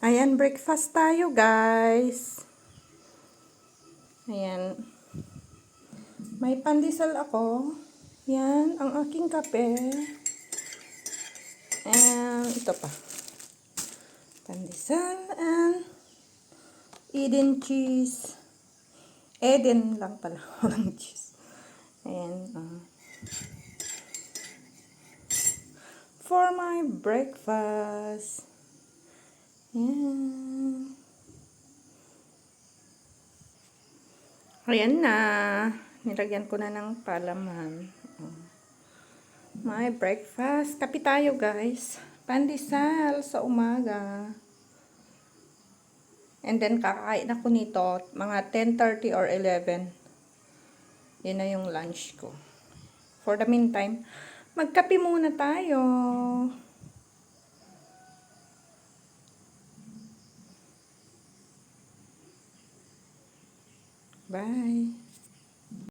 Ayan, breakfast tayo, guys. Ayan. May pandesal ako. Yan, ang aking kape. And ito pa. Pandesal and Eden cheese. Eden lang pala. Walang cheese. Ayan. ah. for my breakfast. Ayan. Ayan na. Nilagyan ko na ng palaman. Oh. My breakfast. Kapi tayo, guys. Pandesal sa umaga. And then, kakain ako nito mga 10.30 or 11. Yun na yung lunch ko. For the meantime, magkape muna tayo. Bye.